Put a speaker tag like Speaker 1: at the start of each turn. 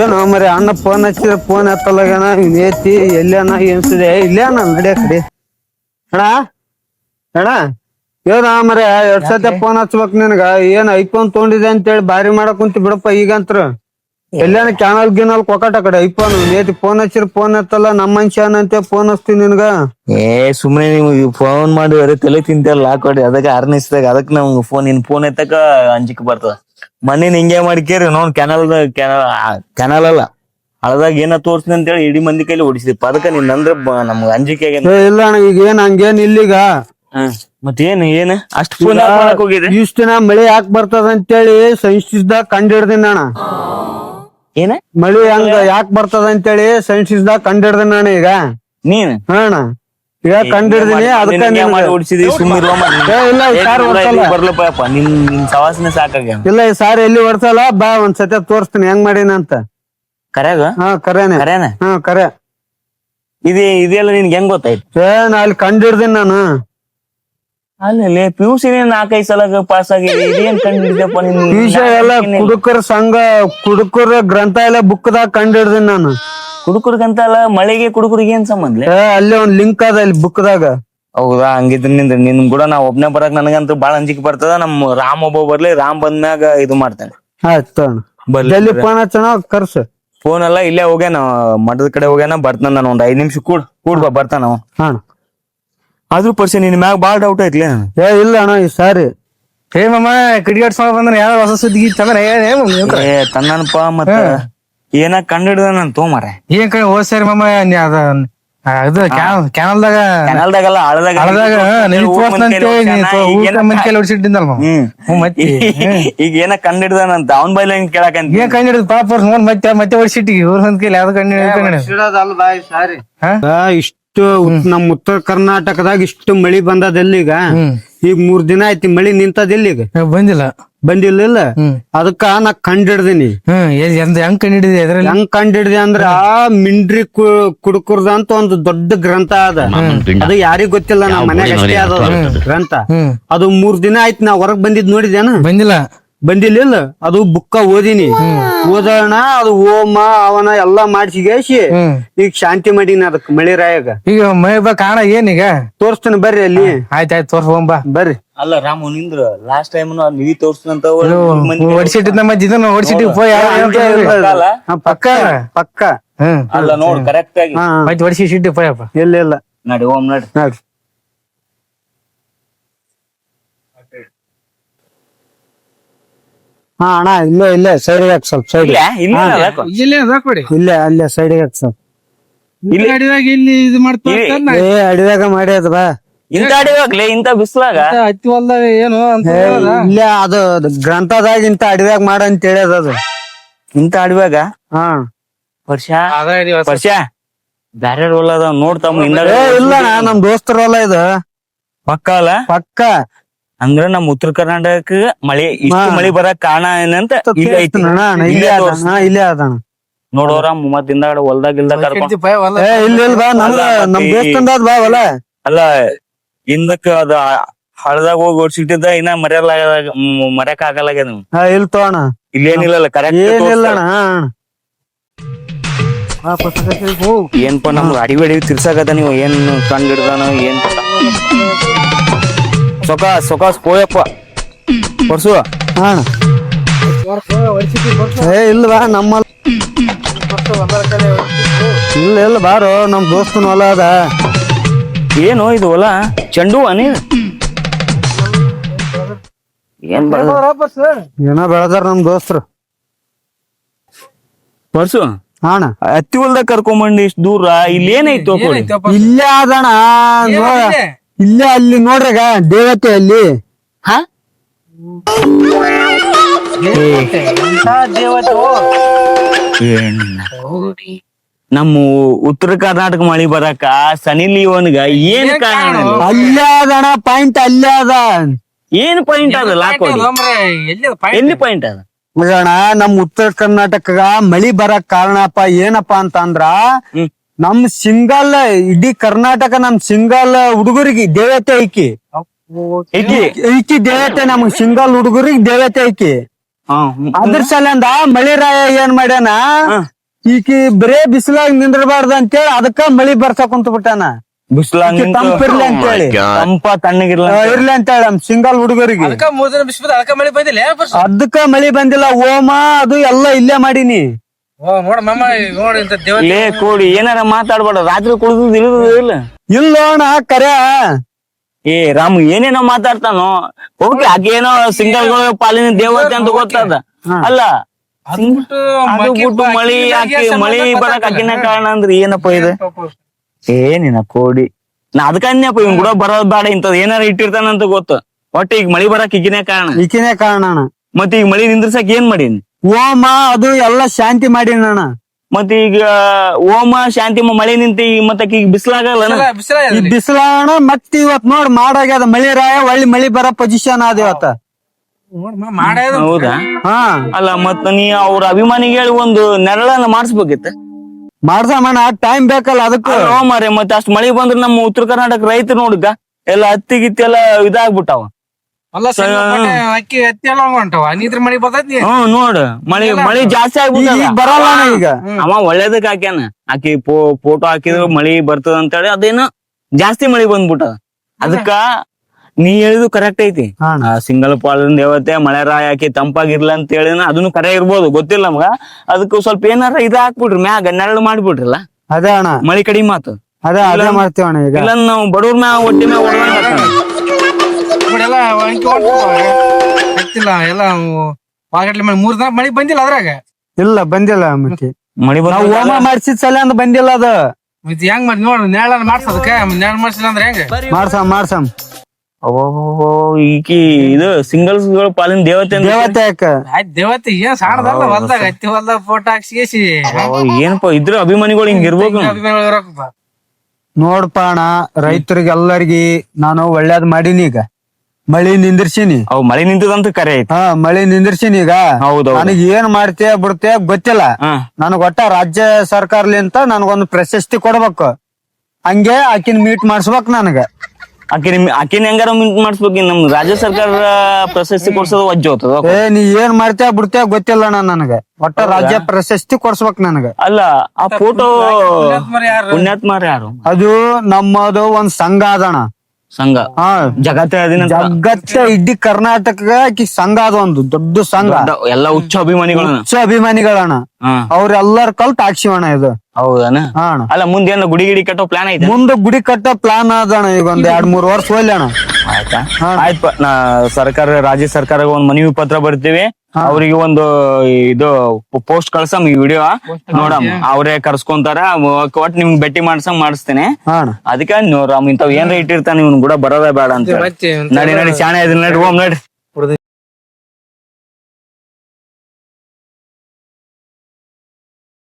Speaker 1: ಏನು ಮರಿ ಅಣ್ಣ ಫೋನ್ ಹಚ್ಚಿದ್ರೆ ಫೋನ್ ಎತ್ತಲಾಗಣ ಇವ್ ಏತಿ ಎಲ್ಲೇನ ಏನ್ಸಿದೆ ಇಲ್ಲೇನ ನಡಿಯ ಕಡೆ. ಅಣ್ಣ? ಅಣ್ಣ? ಏನ ಮರಿ ಎರಡ್ ಸತಿ ಫೋನ್ ಹಚ್ಬೇಕ್ ನಿನಗ? ಏನ್ ಐಫೋನ್ ತೋಂಡಿದೆ ಅಂತ ಹೇಳಿ ಬಾರಿ ಮಾಡಕ್ ಕುಂತಿ ಬಿಡಪ್ಪ ಈಗಂತ್ರ. ಎಲ್ಲೇನ ಕ್ಯಾನಲ್ ಗಿನಲ್ ಕೊಕಟ ಕಡೆ ಐಫೋನ್ ಏತಿ ಫೋನ್ ಹಚ್ಚಿರ ಫೋನ್ ಎತ್ತಲ್ಲ ನಮ್ಮ ಮನುಷ್ಯನಂತೆ ಫೋನ್ ಹಚ್ತೀನಿ ನಿನಗ?
Speaker 2: ಏ, ಸುಮ್ನೆ ನಿಮ್ಗೆ ಫೋನ್ ಮಾಡಿದ್ರೆ ತಲೆ ತಿಂತಲ್ಲ ಹಾಕೊಡಿ ಅದಕ್ಕೆ ಅರ್ನಿಸ್ದಾಗ ಅದಕ್ಕೆ ನಮ್ಗೆ ಫೋನ್ ನಿನ್ ಫೋನ್ ಎತ್ತಕ ಅಂಜಿಕ್ ಬರ್ತದ. ಮೊನ್ನೆ ಹಿಂಗೆ ಮಾಡ್ಕೇರಿ ನೋಡ್ ಕೆನಲ್ ಕೆನಲ್ ಅಲ್ಲ. ಹಳದಾಗ ಏನ ತೋರ್ಸ್ನಿ ಅಂತ ಹೇಳಿ ಇಡೀ ಮಂದಿ ಕೈಲಿ ಹೊಡಿಸಿದಪ್ಪ ಪದಕ ನಿನ್ ಅಂದ್ರೆ ನಮ್ಗ ಅಂಜಿಕೆ ಆಗ್ಯದ
Speaker 1: ಏ ಇಲ್ಲ ಅಣ್ಣ ಈಗ ಏನ್ ಹಂಗೇನ್ ಇಲ್ಲೀಗ?
Speaker 2: ಮತ್ತೇನ್ ಏನ್ ಅಷ್ಟು ಫೋನ್ ಮಾಡಕ್ ಹೋಗಿದೆ
Speaker 1: ಇಷ್ಟ ದಿನ ಮಳಿ ಯಾಕೆ ಬರ್ತದ ಅಂತೇಳಿ ಸೈನ್ಸ್ದಾಗ ಕಂಡು ಹಿಡ್ದಿನ ಅಣ್ಣ.
Speaker 2: ಏನ?
Speaker 1: ಮಳಿ ಹಂಗ ಯಾಕೆ ಬರ್ತದ ಅಂತೇಳಿ ಸೈನ್ಸ್ದಾಗ ಕಂಡು ಹಿಡ್ದಿನ ಅಣ್ಣ ಈಗ.
Speaker 2: ನೀನ್?
Speaker 1: ಹಾ ಅಣ್ಣ. ಈಗ ಕಂಡು ಹಿಡ್ದಿನಿ ಅದಕ್ಕೆ
Speaker 2: ನಿನ್ಗೆ ಮಾಡಿ
Speaker 1: ಇಲ್ಲ, ಈ ಸಾರಿ ಹೊಡ್ಸಲ್ಲ.
Speaker 2: ಬರ್ಲಪ್ಪ ಯಪ್ಪ ನಿನ್ ನಿನ್ ಸವಾಸನೆ ಸಾಕಾಗ್ಯಾನ
Speaker 1: ಇಲ್ಲ ಈ ಸಾರಿ ಎಲ್ಲಿ ಹೊಡ್ಸಲ್ಲ ಬಾ ಒಂದ್ ಸತಿ ತೋರಿಸ್ತೀನಿ ಹೆಂಗ್ ಮಾಡೀನಿ ಅಂತ.
Speaker 2: ಕರ್ಯಾಗ?
Speaker 1: ಹಾ ಕರೇನೆ
Speaker 2: ಕರ್ಯಾನ?
Speaker 1: ಹಾ ಕರೆ
Speaker 2: ಇದೇ ಇದೆಲ್ಲ ನಿನ್ಗೆ ಹೆಂಗ್ ಗೊತ್ತಾಯ್ತು?
Speaker 1: ಏ ನಾ ಅಲ್ಲಿ ಕಂಡು ಹಿಡ್ದಿನಿ ನಾನು.
Speaker 2: ಅಲ್ಲಿ ಪಿ ಯು ಸಿ ನಾಲ್ಕೈದು ಸಲ ಪಾಸ್ ಆಗಿದೆ ಇದೇನ್ ಕಂಡು ಹಿಡಿದಪ್ಪ ನಿನ್
Speaker 1: ಎಲ್ಲ ಕುಡುಕರ ಸಂಘ ಕುಡುಕರ ಗ್ರಂಥಾಲಯ ಬುಕ್ದಾಗ ಕಂಡು ಹಿಡ್ದೀನಿ ನಾನು.
Speaker 2: ಕುಡುಕರಿಗಂತ ಅಲ್ಲ ಮಳೆಗೆ ಕುಡುಕರಿಗೆ ಏನ್ ಸಂಬಂಧ
Speaker 1: ಏ ಅಲ್ಲೇ ಒಂದ್ ಲಿಂಕ್ ಅದ ಇಲ್ಲಿ ಬುಕ್ದಾಗ
Speaker 2: ಹೌದಾ ಹಂಗಿದ್ರ ನಿಂದ್ರ ನಿನ್ ಕೂಡ ನಾ ಒಬ್ನೇ ಬರಕ್ ನನಗಂತೂ ಬಾಳ ಅಂಜಿಕೆ ಬರ್ತದ ನಮ್ ರಾಮ್ ಒಬ್ಬ ಬರ್ಲಿ ರಾಮ್ ಬಂದ್ಮ್ಯಾಗ ಇದು ಮಾಡ್ತಾನೆ
Speaker 1: ಆಯ್ತು ಜಲ್ದಿ ಫೋನ್ ಹಚ್ಚಣ ಕರ್ಸ
Speaker 2: ಫೋನ್ ಎಲ್ಲ ಇಲ್ಲೇ ಹೋಗ್ಯಾನ ಮಠದ ಕಡೆ ಹೋಗ್ಯಾನ ಬರ್ತಾನ ನಾನು ಒಂದ್ ಐದ್ ನಿಮಿಷ ಕೂಡ್ ಕೂಡ್ ಬಾ ಬರ್ತಾನ ಅವ.
Speaker 1: ಹಾ
Speaker 2: ಆದ್ರೂ ಪರ್ಸೆ ನಿನ್ ಮ್ಯಾಗ ಬಾಳ ಡೌಟ್ ಐತ್ಲಿ
Speaker 1: ಏ ಇಲ್ಲ ಅಣ್ಣ ಈ ಸಾರಿ
Speaker 3: ಹೇ ಮಮ್ಮ ಕ್ರಿಕೆಟ್ ಸಮ ಬಂದ್ರೆ ಯಾರು ಹೊಸ ಸುದ್ದಿ
Speaker 2: ಏ ತನ್ನನಪ್ಪ ಮತ್ತ ಏನ ಕಂಡಿಡ್ದ ನನ್ ತೋಮರ
Speaker 3: ಏನ್ ಕಡೆ ಹೋದ್ ಸರಿ ಮಾಮ ನೀ ಅದ ಕ್ಯಾನಲ್ದಾಗ
Speaker 2: ಹಳದಾಗ
Speaker 3: ಹಳದಾಗ ನಿನ್ ಕೈಲಿ ಮತ್ತೆ
Speaker 2: ಈಗ ಏನ ಕಂಡಿಡ್ದಾನಂತ ಅವನ್ ಬೈಲ ಹೆಂಗ್ ಕೇಳಕಂತ
Speaker 3: ಏನ್ ಕಂಡು ಹಿಡಿದು ಪಾಪ ಮತ್ತೆ ಮತ್ತೆ ಹೊಡ್ಸಿಟ್ಟಿ ಇವ್ರ ಒಂದ್ ಕೈಲಿ ಯಾವ್ದು ಕಂಡು ಹಿಡಿದು?
Speaker 1: ಇಷ್ಟು ನಮ್ ಉತ್ತರ ಕರ್ನಾಟಕದಾಗ ಇಷ್ಟು ಮಳಿ ಬಂದದ ಈಗ? ಈಗ ಮೂರ್ ದಿನ ಐತಿ ಮಳಿ ನಿಂತದ ಈಗ?
Speaker 3: ಬಂದಿಲ್ಲ.
Speaker 1: ಬಂದಿಲ್ಲ ಅದಕ್ಕ ನಾ ಕಂಡ್ ಹಿಡ್ದಿನಿ
Speaker 3: ಹೆಂಗ್ ಕಂಡ್ ಹಿಡಿದಿ ಅದ್ರಲ್ಲಿ
Speaker 1: ಹೆಂಗ್ ಕಂಡ್ ಹಿಡ್ದೆ ಅಂದ್ರ ಮಿಂಡ್ರಿ ಕುಡುಕುರ್ದ ಅಂತ ಒಂದು ದೊಡ್ಡ ಗ್ರಂಥ ಅದ. ಅದು ಯಾರಿಗ್ ಗೊತ್ತಿಲ್ಲ ನಮ್ಮ ಮನ್ಯಾಗ ಅಷ್ಟೇ ಅದ ಗ್ರಂಥ. ಅದು ಮೂರ್ ದಿನ ಆಯ್ತು ನಾ ಹೊರಗ್ ಬಂದಿದ್ ನೋಡಿದೇನ
Speaker 3: ಬಂದಿಲ್ಲ.
Speaker 1: ಬಂದಿಲ್ಲ ಇಲ್ಲ ಅದು ಬುಕ್ಕ ಓದಿನಿ. ಓದೋಣ ಅದು ಓಮ ಅವನ ಎಲ್ಲಾ ಮಾಡಿಸಿಗೇಸಿ
Speaker 3: ಗೇಸಿ
Speaker 1: ಈಗ ಶಾಂತಿ ಮಾಡೀನಿ ಅದಕ್ ಮಳೆ ರಾಯಾಗ
Speaker 3: ಈಗ ಮಳೆ ಬಾ ಕಾಣ ಏನೀಗ
Speaker 1: ತೋರಿಸ್ತೀನಿ ಬರ್ರಿ ಅಲ್ಲಿ.
Speaker 3: ಆಯ್ತಾಯ್ತು ತೋರ್ಸ್ ಹೋಗ್ಬಾ
Speaker 1: ಬರ್ರಿ.
Speaker 2: ಅಲ್ಲ ರಾಮು ನಿಂದ್ರ ಲಾಸ್ಟ್ ಟೈಮ್ ನಿಧಿ ತೋರ್ಸ್ನಂತ
Speaker 3: ಹೊಡ್ಸಿಟ್ಟಿದ್ದ ನಮ್ಮ ಇದನ್ನ ಹೊಡ್ಸಿಟ್ಟಿ ಹೋಯ್ ಯಾವ ಯಾವ ಅಂತ ಹೇಳಿ.
Speaker 1: ಹಾ, ಪಕ್ಕ ಪಕ್ಕ?
Speaker 2: ಅಲ್ಲ ನೋಡ್ ಕರೆಕ್ಟ್ ಆಗಿ.
Speaker 3: ಹೊಡ್ಸಿ ಪೋಯಪ್ಪ
Speaker 1: ಇಲ್ಲ ಇಲ್ಲ.
Speaker 2: ನಡಿ ಓಮ್ ನಡಿ.
Speaker 1: ನೋಡ್ರಿ ಹಾ ಅಣ್ಣ ಇಲ್ಲೇ ಇಲ್ಲೇ ಸೈಡ್ ಹಾಕ್ ಸ್ವಲ್ಪ ಸೈಡ್
Speaker 2: ಇಲ್ಲ ಇಲ್ಲ ಅಲ್ಲ.
Speaker 3: ಇಲ್ಲೇ ಅದ ಕೊಡಿ.
Speaker 1: ಇಲ್ಲೇ ಅಲ್ಲೇ ಸೈಡ್ ಹಾಕ್ ಸ್ವಲ್ಪ.
Speaker 3: ಇಲ್ಲಿ ಅಡಿದಾಗ ಇಲ್ಲಿ ಇದು ಮಾಡ್ತಾ
Speaker 1: ಏ ಅಡಿದಾಗ ಮಾಡಿ ಅದ ಬಾ.
Speaker 2: ಇಂತ ಅಡಿವಾಗ್ಲಿ ಇಂತ ಬಿಸ್ಲಾಗ?
Speaker 3: ಹತ್ತಿ ಹೊಲ್ದಾಗ ಏನು ಅಂತ
Speaker 1: ಏ, ಇಲ್ಲೇ ಅದು ಗ್ರಂಥದಾಗ ಇಂತ ಅಡಿದಾಗ ಮಾಡ ಅಂತ ಹೇಳ್ಯದ ಅದು.
Speaker 2: ಇಂತ ಅಡಿವಾಗ?
Speaker 1: ಹಾ.
Speaker 2: ವರ್ಷ?
Speaker 3: ಅದ
Speaker 2: ವರ್ಷ? ಬ್ಯಾರೆ ರೋಲ್ ಅದಾವ ನೋಡ್ತಮ್ಮ ಹಿಂದ
Speaker 1: ಏ ಇಲ್ಲ ಅಣ್ಣ, ನಮ್ ದೋಸ್ತರ ಹೊಲ ಇದು.
Speaker 2: ಪಕ್ಕ ಅಲ್ಲ?
Speaker 1: ಪಕ್ಕ.
Speaker 2: ಅಂದ್ರ ನಮ್ ಉತ್ತರ ಕರ್ನಾಟಕ ಮಳಿ ಇಷ್ಟು ಮಳೆ ಬರಕ್ ಕಾರಣ ಏನಂತ ಇಲ್ಲಿ ಐತಿ.
Speaker 1: ಇಲ್ಲೇ
Speaker 2: ತೋರ್ಸ್.
Speaker 1: ಹಾ ಇಲ್ಲೇ ಅದ
Speaker 2: ನೋಡೋರ ಮತ್ತಿಂದ ಹೊಲ್ದಾಗ ಇಲ್ದ ಕರ್ಕೊಂಡ್
Speaker 1: ಏ ಇಲ್ಲ ಇಲ್ಲ ಬಾ ನಮ್
Speaker 2: ಅಲ್ಲ,
Speaker 1: ನಮ್
Speaker 2: ಮತ್ತೆ
Speaker 1: ಬಾ ಹೊಲ.
Speaker 2: ಅಲ್ಲ ಹಿಂದಕ್ಕ ಅದ ಹಳದಾಗ ಹೋಗಿ ಓಡ್ಸಿಟ್ಟಿದ್ದ ಇನ್ನ ಮರ್ಯಾಲ ಮರ್ಯಾಕ ಆಗಲ್ಲಾಗ್ಯದ. ನೀವು
Speaker 1: ಹಾ ಇಲ್ಲ ತೋಣ
Speaker 2: ಇಲ್ಲೇನಿಲ್ಲ ಕರೆಕ್ಟ್
Speaker 1: ಅಣ್ಣ ಹಾ, ಅಣ್ಣ.
Speaker 2: ಏನ್ಪ ನಮ್ಗೆ ಅಡಿ ಬೆಡಿ ತಿರ್ಸಾಕತ್ತ ನೀವು ಏನ್ ಕಂಡು ಹಿಡ್ದಾನ ಏನ್ ಸೊಕ ಸೊಕಾಸ್ ಪೋಯಪ್ಪ. ಪರ್ಸು
Speaker 1: ಹಾ. ಏ ಇಲ್ಲ ಬಾ ನಮ್ಮ ಇಲ್ಲ ಇಲ್ಲ ಬಾರೋ ನಮ್ಮ ದೋಸ್ತನ ಹೊಲ ಅದ.
Speaker 2: ಏನು ಇದು ಹೊಲ? ಚೆಂಡು ಅನಿ ಏನ್
Speaker 1: ಏನೋ ಬೆಳದಾರ ನಮ್ ದೋಸ್ತರು.
Speaker 2: ಪರ್ಸು
Speaker 1: ಹಾಣ. ಅತ್ತಿ
Speaker 2: ಹತ್ತಿ ಹೊಲ್ದಾಗ ಕರ್ಕೊಂಬಂಡಿ ಇಷ್ಟ ದೂರ ಇಲ್ಲೇನೈತೋ ಏನೈತಿ
Speaker 1: ಇಲ್ಲ ಅದಣ್ಣ ಇಲ್ಲೇ ಅಲ್ಲಿ ನೋಡ್ರಗ ದೇವತೆ ಅಲ್ಲಿ
Speaker 2: ಹಾ ನಮ್ಮ ಉತ್ತರ ಕರ್ನಾಟಕ ಮಳಿ ಬರಾಕ ಸನಿ ಲಿಯೋನ್ಗ ಏನ್ ಕಾರಣ
Speaker 1: ಅಲ್ಲೇ ಅದಣ ಪಾಯಿಂಟ್ ಅಲ್ಲೇ ಅದ.
Speaker 2: ಏನ್ ಪಾಯಿಂಟ್ ಅದ? ಲಾಕೋಡಿ ಎಲ್ಲಿ ಪಾಯಿಂಟ್ ಅದ?
Speaker 1: ಅಣ್ಣ ನಮ್ ಉತ್ತರ ಕರ್ನಾಟಕ ಮಳಿ ಬರಕ್ ಕಾರಣಪ್ಪ ಏನಪ್ಪಾ ಅಂತ ಅಂದ್ರ. ನಮ್ ಸಿಂಗಲ್ ಇಡೀ ಕರ್ನಾಟಕ ನಮ್ ಸಿಂಗಲ್ ಹುಡುಗರಿಗೆ ದೇವತೆ ಐಕಿ.
Speaker 2: ಐತಿ
Speaker 1: ಐಕಿ ದೇವತೆ ನಮ್ ಸಿಂಗಲ್ ಹುಡುಗರಿಗೆ ದೇವತೆ ಐಕಿ. ಅದ್ರ ಸಲಂದ ಮಳಿ ರಾಯ ಏನ್ ಮಾಡ್ಯಾನ? ಈಕಿ ಬರೇ ಬಿಸಿಲಾಗ ನಿಂದ್ರಬಾರ್ದು ಅಂತೇಳಿ ಅದಕ್ಕ ಮಳಿ ಬರ್ಸಕ್ ಕುಂತ ಬಿಟ್ಟಾನ
Speaker 2: ಬಿಸಿಲ
Speaker 1: ಈಕಿ ತಂಪಿರ್ಲಿ ಅಂತೇಳಿ.
Speaker 2: ತಂಪ ತಣ್ಣಗಿರ್ಲ
Speaker 1: ಇರ್ಲಿ ಅಂತೇಳಿ. ನಮ್ ಸಿಂಗಲ್ ಹುಡುಗರಿಗೆ.
Speaker 3: ಅದಕ್ಕ ಮಳಿ ಬಂದಿಲ್ಲ?
Speaker 1: ಅದಕ್ಕ ಮಳಿ ಬಂದಿಲ್ಲ ಓಮ ಅದು ಎಲ್ಲ ಇಲ್ಲೇ ಮಾಡೀನಿ.
Speaker 2: ಲೇ ಕೂಡಿ ಏನಾರ ಮಾತಾಡ್ಬೇಡ. ರಾತ್ರಿ ಕುಡಿದು ಇಳಿದು ಇಲ್ಲ.
Speaker 1: ಇಲ್ಲೋಣ ಕರೆ.
Speaker 2: ಏ ರಾಮ್ ಏನೇನೋ ಮಾತಾಡ್ತಾನೋ? ಹೋಗಿ ಆಕೇನೋ ಸಿಂಗಲ್ಗಳು ಪಾಲಿನ ದೇವತೆ ಅಂತ ಗೊತ್ತದ. ಅಲ್ಲ
Speaker 3: ಅದು ಬಿಟ್ಟು
Speaker 2: ಅದು ಬಿಟ್ಟು ಮಳಿ
Speaker 3: ಹಾಕಿ
Speaker 2: ಆಕಿ ಮಳಿ ಬರಕ್. ಆಕಿನ ಕಾರಣ ಅಂದ್ರೆ ಏನಪ್ಪ ಇದು. ಏನಿನ ಕೋಡಿ. ನಾ ಅದಕ್ಕ ಅನ್ಯಪ್ಪ ಇವ್ನ್ ಕೂಡ ಬರೋದ್ ಬೇಡ ಇಂಥದ್ ಏನಾರ ಇಟ್ಟಿರ್ತಾನಂತ ಗೊತ್ತು. ಒಟ್ಟು ಈಗ ಮಳಿ ಬರಕ್ ಈಗಿನೇ ಕಾರಣ.
Speaker 1: ಈಗಿನೇ ಕಾರಣ
Speaker 2: ಮತ್ ಈಗ ಮಳಿ ನಿಂದ್ರಸಕ್ ಏನ್ ಮಾಡೀನಿ
Speaker 1: ಓಮ ಅದು ಎಲ್ಲ ಶಾಂತಿ ಮಾಡೀನಣ್ಣ
Speaker 2: ಮತ್ ಈಗ ಓಮ ಶಾಂತಿ ಮಳೆ ಮಳಿ ನಿಂತಿ ಮತ್ತ ಈಗ ಬಿಸಿಲಾಗಲ್ಲ
Speaker 3: ಬಿಸಿಲ ಬಿಸಿಲ
Speaker 1: ಈ. ಬಿಸಿಲಣ ಮತ್ ಇವತ್ ನೋಡ್ ಮಾಡಾಗ್ಯದ ಮಳಿ ರಾಯ ಒಳ್ಳೆ ಮಳಿ ಬರ ಪೊಸಿಷನ್ ಆದ ಇವತ್ತ.
Speaker 2: ಹೌದಾ?
Speaker 1: ಹಾ.
Speaker 2: ಅಲ್ಲ ಮತ್ತ ನೀ ಅವ್ರ ಅಭಿಮಾನಿಗೆ ಹೇಳಿ ಒಂದು ನೆರಳನ್ನ ಮಾಡಿಸ್ಬೇಕಿತ್ತ?
Speaker 1: ಮಾಡ್ಸಮಣ್ಣ ಟೈಮ್ ಬೇಕಲ್ಲ ಅದಕ್ಕೆ.
Speaker 2: ಮಾರೆ ಮತ್ತೆ ಅಷ್ಟ್ ಮಳಿ ಬಂದ್ರ ನಮ್ಮ ಉತ್ತರ ಕರ್ನಾಟಕ ರೈತರು ನೋಡ್ಗ ಎಲ್ಲ ಹತ್ತಿ ಗಿತ್ತಿ ಎಲ್ಲ ಇದಾಗ್ಬಿಟ್ಟಾವ.
Speaker 3: ಅಲ್ಲ ಸಿಕ್ಕಾಪಟ್ಟೆ ಅಕ್ಕಿ ಹತ್ತಿ ಎಲ್ಲ ಹೊಂಟವ ನೀದ್ರ ಮಳಿ ಬರ್ತೈತಿ?
Speaker 2: ಹ್ಮ್ ನೋಡ್. ಮಳಿ ಮಳಿ ಜಾಸ್ತಿ
Speaker 1: ಈಗ ಈಗ ಬರಲ್ಲ ಈಗ.
Speaker 2: ಅವ ಒಳ್ಳೇದಕ್ ಹಾಕ್ಯಾನ. ಆಕಿ ಫೋಟೋ ಹಾಕಿದ್ರು ಮಳಿ ಬರ್ತದ ಅಂತೇಳಿ ಅದೇನು ಜಾಸ್ತಿ ಮಳಿ ಬಂದ್ಬಿಟ್ಟ ಅದಕ್ಕ ನೀ ಹೇಳಿದು ಕರೆಕ್ಟ್ ಐತಿ. ಸಿಂಗಲ್ ಪಾಲನ್ ದೇವತೆ ಮಳೆ ರಾಯ ಹಾಕಿ ತಂಪಾಗಿರ್ಲ ಅಂತ ಹೇಳಿನ ಅದನ್ನು ಕರೆ ಇರ್ಬೋದು. ಗೊತ್ತಿಲ್ಲ ನಮ್ಗ. ಅದಕ್ಕೆ ಸ್ವಲ್ಪ ಏನಾರ ಇದ ಹಾಕ್ಬಿಡ್ರಿ ಮ್ಯಾಗ ನೆರಳು ಮಾಡ್ಬಿಟ್ರಲ್ಲ.
Speaker 1: ಅದೇ ಅಣ್ಣ.
Speaker 2: ಮಳಿ ಕಡಿಮೆ ಮಾತು
Speaker 1: ಅದೇ ಅದೇ ಮಾಡ್ತೀವಣ್ಣ ಈಗ.
Speaker 2: ಇಲ್ಲ ನಾವು ಬಡವ್ರ ಮ್ಯಾಗ ಒಟ್ಟಿ ಮ್ಯಾಗ
Speaker 3: ಎಲ್ಲ ಹತ್ತಿಲ್ಲ ಎಲ್ಲ ಪಾಕೆಟ್ಲಿ ಮಳಿ ಮೂರ್ ದಿನ ಮಳಿ ಬಂದಿಲ್ಲ ಅದ್ರಾಗ?
Speaker 1: ಇಲ್ಲ ಬಂದಿಲ್ಲ ಮತ್ತೆ
Speaker 2: ಮಳಿ
Speaker 1: ನಾವು
Speaker 2: ಬಂದ
Speaker 1: ಹೋಮ ಮಾಡ್ಸಿದ ಸಲ ಅಂದ್ ಬಂದಿಲ್ಲ ಅದು.
Speaker 3: ಮತ್ತೆ ಹೆಂಗ್ ಮಾಡಿ ನೋಡ್ ನೇಳ ಮಾಡ್ಸದಕ್ಕ ನೇಳ ಮಾಡ್ಸಿಲ್ಲ ಅಂದ್ರೆ ಹೆಂಗ?
Speaker 1: ಮಾಡ್ಸಮ್ ಮಾಡ್ಸಮ್.
Speaker 2: ಈಕಿ ಇದು ಸಿಂಗಲ್ಸ್ಗಳು ಪಾಲಿನ ದೇವತೆ
Speaker 1: ದೇವತೆ
Speaker 3: ಆಯ್ತ್ ದೇವತೆ ಏನ್ ಸಾಣದಲ್ಲ ಹೊಲ್ದಾಗ ಹತ್ತಿ ಹೊಲ್ದಾಗ ಫೋಟೋ ಹಾಕ್ಸಿ
Speaker 2: ಏನಪ್ಪ ಇದ್ರ ಅಭಿಮಾನಿಗಳು ಹಿಂಗ್ ಇರ್ಬೇಕು
Speaker 3: ಅಭಿಮಾನಿಗಳು.
Speaker 1: ನೋಡ್ಪ ಅಣ್ಣ ರೈತರಿಗೆಲ್ಲರಿಗೆ ನಾನು ಒಳ್ಳೇದ್ ಮಾಡೀನಿ ಈಗ. ಮಳಿ ನಿಂದಿರ್ಸಿನಿ.
Speaker 2: ಮಳೆ ಮಳಿ ನಿಂತದಂತ ಕರೆ ಐತಿ.
Speaker 1: ಹಾ ಮಳಿ ನಿಂದಿರ್ಸಿನಿ ಈಗ.
Speaker 2: ಹೌದೌದು.
Speaker 1: ನನಗ್ ಏನ್ ಮಾಡ್ತೀಯ ಬಿಡ್ತೀಯ ಗೊತ್ತಿಲ್ಲ.
Speaker 2: ಹಾ.
Speaker 1: ನನಗ್ ಒಟ್ಟ ರಾಜ್ಯ ಸರ್ಕಾರಲಿಂತ ನನಗೊಂದು ಪ್ರಶಸ್ತಿ ಕೊಡ್ಬೇಕು. ಹಂಗೆ ಆಕಿನ ಮೀಟ್ ಮಾಡಿಸ್ಬೇಕು ನನಗ.
Speaker 2: ಆಕೆ ನಿಮ್ ಆಕಿನ ಹೆಂಗಾರ ಮೀಟ್ ಮಾಡಿಸ್ಬೇಕು ನಮ್ ರಾಜ್ಯ ಸರ್ಕಾರ ಪ್ರಶಸ್ತಿ ಕೊಡ್ಸೋದು ವಜ್ಜ ಹೋಗ್ತದ
Speaker 1: ಏ ನೀ ಏನ್ ಮಾಡ್ತೀಯ ಬಿಡ್ತೀಯ ಗೊತ್ತಿಲ್ಲ ಅಣ್ಣ ನನಗ. ಒಟ್ಟ ರಾಜ್ಯ ಪ್ರಶಸ್ತಿ ಕೊಡ್ಸ್ಬೇಕು ನನಗ.
Speaker 2: ಅಲ್ಲ ಆ ಫೋಟೋ
Speaker 3: ಪುಣ್ಯಾತ್ಮರು ಯಾರು?
Speaker 2: ಪುಣ್ಯಾತ್ಮಾರ ಯಾರು?
Speaker 1: ಅದು ನಮ್ಮದು ಒಂದ್ ಸಂಘ ಅದಣ.
Speaker 2: ಸಂಘ.
Speaker 1: ಹಾ.
Speaker 2: ಜಗತ್ತ ಅದಿನ
Speaker 1: ಜಗತ್ತ ಇಡೀ ಕರ್ನಾಟಕ ಸಂಘ ಅದ ಒಂದು ದೊಡ್ಡ ಸಂಘ.
Speaker 2: ಎಲ್ಲ ಉಚ್ಚ ಅಭಿಮಾನಿಗಳ
Speaker 1: ಉಚ್ಚ ಅಭಿಮಾನಿಗಳಣ
Speaker 2: ಹಾ.
Speaker 1: ಕಲ್ ಕಲ್ತ್ ಹಾಕ್ಸಿವಣ ಇದು.
Speaker 2: ಹೌದಾನ?
Speaker 1: ಹಾ ಅಣ್ಣ.
Speaker 2: ಅಲ್ಲ ಮುಂದೆ ಏನೋ ಗುಡಿ ಗಿಡಿ ಕಟ್ಟೋ ಪ್ಲಾನ್ ಐತೆ?
Speaker 1: ಮುಂದೆ ಗುಡಿ ಕಟ್ಟೋ ಪ್ಲಾನ್ ಅದಣ ಈಗ ಒಂದ್ ಎರಡ್ ಮೂರ್ ವರ್ಷ ಹೋಯ್ಲಣ
Speaker 2: ಆಯ್ತಾ? ನಾ ಸರ್ಕಾರ ರಾಜ್ಯ ಸರ್ಕಾರ ಒಂದ್ ಮನವಿ ಪತ್ರ ಬರ್ತೀವಿ. ಅವ್ರಿಗೆ ಒಂದು ಇದು ಪೋಸ್ಟ್ ಕಳ್ಸಮ್ ಈ ವಿಡಿಯೋ ನೋಡಮ್. ಅವ್ರೇ ಕರ್ಸ್ಕೊಂತಾರ. ಒಟ್ ನಿಮ್ಗೆ ಭೇಟಿ ಮಾಡ್ಸಂಗ್ ಮಾಡಿಸ್ತೇನೆ. ಅದಕ್ಕೆ ಇಂಥವ್ ಏನ್ರ ಇಟ್ಟಿರ್ತಾನೆ ಇವ್ನು ಕೂಡ ಬರೋದೇ ಬೇಡ ಅಂತ ನಡಿ ನಡಿ ಚಾಣ ಇದನ್ನ ನಡಿ ಹೋಮ್ ನಡಿ.